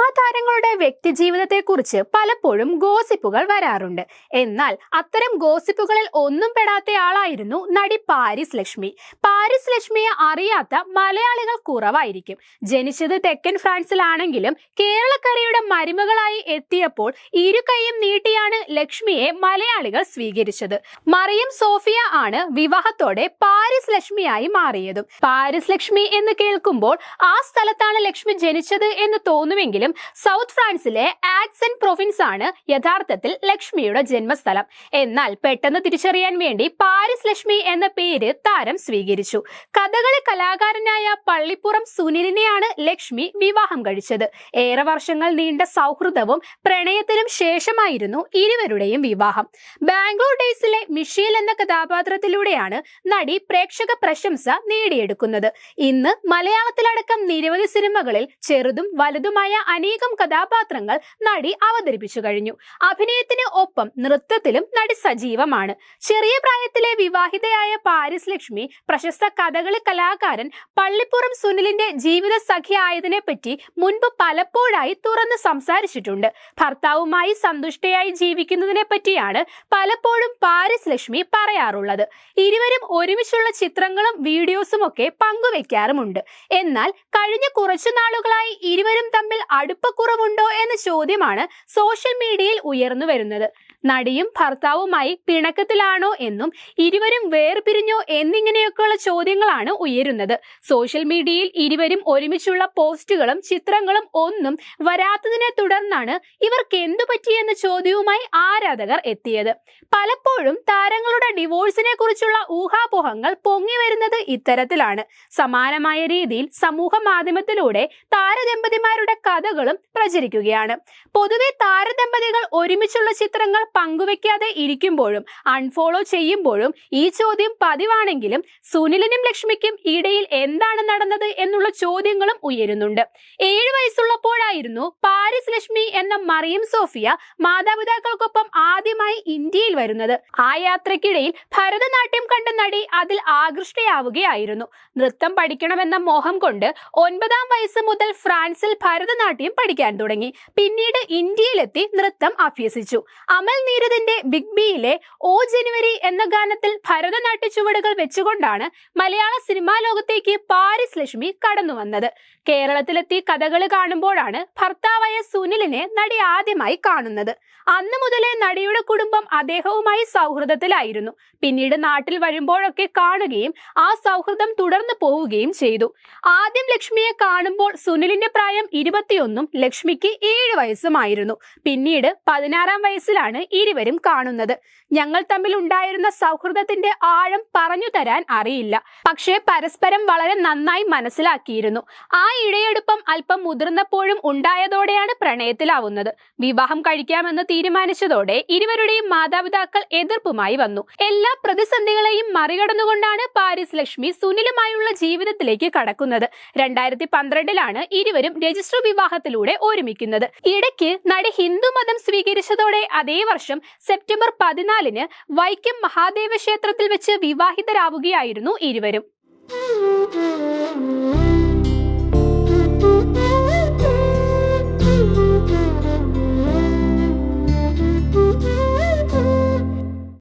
Cinema താരങ്ങളുടെ വ്യക്തിജീവിതത്തെക്കുറിച്ച് പലപ്പോഴും ഗോസിപ്പുകൾ വരാറുണ്ട്. എന്നാൽ അത്തരം ഗോസിപ്പുകളിൽ ഒന്നും പെടാത്ത ആളായിരുന്നു നടി പാരിസ് ലക്ഷ്മി. പാരിസ് ലക്ഷ്മിയെ അറിയാത്ത മലയാളികൾ കുറവായിരിക്കും. ജനിച്ചത് തെക്കൻ ഫ്രാൻസിലാണെങ്കിലും കേരളക്കരയുടെ മരുമകളായി എത്തിയപ്പോൾ ഇരു കൈയും നീട്ടിയാണ് ലക്ഷ്മിയെ മലയാളികൾ സ്വീകരിച്ചത്. മറിയം സോഫിയ ആണ് വിവാഹത്തോടെ പാരിസ് ലക്ഷ്മിയായി മാറിയതും. പാരിസ് ലക്ഷ്മി എന്ന് കേൾക്കുമ്പോൾ ആ സ്ഥലത്താണ് ലക്ഷ്മി ജനിച്ചത് എന്ന് തോന്നുമെങ്കിലും സൗത്ത് ഫ്രാൻസിലെ ആക്സൻ പ്രൊവിൻസ് ആണ് യഥാർത്ഥത്തിൽ ലക്ഷ്മിയുടെ ജന്മസ്ഥലം. എന്നാൽ പെട്ടെന്ന് തിരിച്ചറിയാൻ വേണ്ടി പാരിസ് ലക്ഷ്മി എന്ന പേര് താരം സ്വീകരിച്ചു. കഥകളി കലാകാരനായ പള്ളിപ്പുറം സുനിലിനെയാണ് ലക്ഷ്മി വിവാഹം കഴിച്ചത്. ഏറെ വർഷങ്ങൾ നീണ്ട സൗഹൃദവും പ്രണയത്തിനും ശേഷമായിരുന്നു ഇരുവരുടെയും വിവാഹം. ബാംഗ്ലൂർ ഡേയ്സിലെ മിഷേൽ എന്ന കഥാപാത്രത്തിലൂടെയാണ് നടി പ്രേക്ഷക പ്രശംസ നേടിയെടുക്കുന്നത്. ഇന്ന് മലയാളത്തിലടക്കം നിരവധി സിനിമകളിൽ ചെറുതും വലുതുമായ അനേകം കഥാപാത്രങ്ങൾ നടി അവതരിപ്പിച്ചു കഴിഞ്ഞു. അഭിനയത്തിന് ഒപ്പം നൃത്തത്തിലും നടി സജീവമാണ്. ചെറിയ പ്രായത്തിലെ വിവാഹിതയായ പാരിസ് ലക്ഷ്മി പ്രശസ്ത കഥകളി കലാകാരൻ പള്ളിപ്പുറം സുനിലിന്റെ ജീവിത സഖിയായതിനെ പറ്റി മുൻപ് പലപ്പോഴായി തുറന്ന് സംസാരിച്ചിട്ടുണ്ട്. ഭർത്താവുമായി സന്തുഷ്ടയായി ജീവിക്കുന്നതിനെ പറ്റിയാണ് പലപ്പോഴും പാരിസ് ലക്ഷ്മി പറയാറുള്ളത്. ഇരുവരും ഒരുമിച്ചുള്ള ചിത്രങ്ങളും വീഡിയോസും ഒക്കെ പങ്കുവെക്കാറുമുണ്ട്. എന്നാൽ കഴിഞ്ഞ കുറച്ചു നാളുകളായി ഇരുവരും തമ്മിൽ അടുപ്പക്കുറവുണ്ടോ എന്ന ചോദ്യമാണ് സോഷ്യൽ മീഡിയയിൽ ഉയർന്നു വരുന്നത്. നടിയും ഭർത്താവുമായി പിണക്കത്തിലാണോ എന്നും ഇരുവരും വേർപിരിഞ്ഞോ എന്നിങ്ങനെയൊക്കെയുള്ള ചോദ്യങ്ങളാണ് ഉയരുന്നത്. സോഷ്യൽ മീഡിയയിൽ ഇരുവരും ഒരുമിച്ചുള്ള പോസ്റ്റുകളും ചിത്രങ്ങളും ഒന്നും വരാത്തതിനെ തുടർന്നാണ് ഇവർക്ക് എന്തു പറ്റിയെന്ന ചോദ്യവുമായി ആരാധകർ എത്തിയത്. പലപ്പോഴും താരങ്ങളുടെ ഡിവോഴ്സിനെ കുറിച്ചുള്ള ഊഹാപോഹങ്ങൾ പൊങ്ങി വരുന്നത് ഇത്തരത്തിലാണ്. സമാനമായ രീതിയിൽ സമൂഹ മാധ്യമത്തിലൂടെ താരദമ്പതിമാരുടെ കഥകളും പ്രചരിക്കുകയാണ്. പൊതുവെ താരദമ്പതികൾ ഒരുമിച്ചുള്ള ചിത്രങ്ങൾ പങ്കുവെക്കാതെ ഇരിക്കുമ്പോഴും അൺഫോളോ ചെയ്യുമ്പോഴും ഈ ചോദ്യം പതിവാണെങ്കിലും സുനിലിനും ലക്ഷ്മിക്കും ഇടയിൽ എന്താണ് നടന്നത് എന്നുള്ള ചോദ്യങ്ങളും ഉയരുന്നുണ്ട്. ഏഴു വയസ്സുള്ളപ്പോഴായിരുന്നു പാരിസ് ലക്ഷ്മി എന്ന മറിയം സോഫിയ മാതാപിതാക്കൾക്കൊപ്പം ആദ്യമായി ഇന്ത്യയിൽ വരുന്നത്. ആ യാത്രക്കിടയിൽ ഭരതനാട്യം കണ്ട നടി അതിൽ ആകൃഷ്ടയാവുകയായിരുന്നു. നൃത്തം പഠിക്കണമെന്ന മോഹം കൊണ്ട് ഒൻപതാം വയസ്സ് മുതൽ ഫ്രാൻസിൽ ഭരതനാട്യം പഠിക്കാൻ തുടങ്ങി. പിന്നീട് ഇന്ത്യയിലെത്തി നൃത്തം അഭ്യസിച്ചു. അമൽ നീരദിന്റെ ബിഗ് ബിയിലെ ഓ ജനുവരി എന്ന ഗാനത്തിൽ ഭരതനാട്യ ചുവടുകൾ വെച്ചുകൊണ്ടാണ് മലയാള സിനിമാ ലോകത്തേക്ക് പാരിസ് ലക്ഷ്മി കടന്നു വന്നത്. കേരളത്തിലെത്തി കഥകൾ കാണുമ്പോഴാണ് ഭർത്താവായ സുനിലിനെ നടി ആദ്യമായി കാണുന്നത്. അന്ന് മുതലേ നടിയുടെ കുടുംബം അദ്ദേഹവുമായി സൗഹൃദത്തിലായിരുന്നു. പിന്നീട് നാട്ടിൽ വരുമ്പോഴൊക്കെ കാണുകയും ആ സൗഹൃദം തുടർന്നു പോവുകയും ചെയ്തു. ആദ്യം ലക്ഷ്മിയെ കാണുമ്പോൾ സുനിലിന്റെ പ്രായം ഇരുപത്തിയൊന്നും ലക്ഷ്മിക്ക് ഏഴ് വയസ്സുമായിരുന്നു. പിന്നീട് പതിനാറാം വയസ്സിലാണ് ഇരുവരും കാണുന്നത്. ഞങ്ങൾ തമ്മിൽ ഉണ്ടായിരുന്ന സൗഹൃദത്തിന്റെ ആഴം പറഞ്ഞു തരാൻ അറിയില്ല. പക്ഷേ പരസ്പരം വളരെ നന്നായി മനസ്സിലാക്കിയിരുന്നു. ആ ഇഴയെടുപ്പം അല്പം മുതിർന്നപ്പോഴും ഉണ്ടായതോടെയാണ് പ്രണയത്തിലാവുന്നത്. വിവാഹം കഴിക്കാമെന്ന് തീരുമാനിച്ചതോടെ ഇരുവരുടെയും മാതാപിതാക്കൾ എതിർപ്പുമായി വന്നു. എല്ലാ പ്രതിസന്ധികളെയും മറികടന്നുകൊണ്ടാണ് പാരിസ് ലക്ഷ്മി സുനിലുമായുള്ള ജീവിതത്തിലേക്ക് കടക്കുന്നത്. രണ്ടായിരത്തി പന്ത്രണ്ടിലാണ് ഇരുവരും രജിസ്റ്റർ വിവാഹത്തിലൂടെ ഒരുമിക്കുന്നത്. ഇടയ്ക്ക് നടി ഹിന്ദു ഹിന്ദുമതം സ്വീകരിച്ചതോടെ അതേ വർഷം സെപ്റ്റംബർ പതിനാലിന് വൈക്കം മഹാദേവ ക്ഷേത്രത്തിൽ വെച്ച് വിവാഹിതരാവുകയായിരുന്നു ഇരുവരും.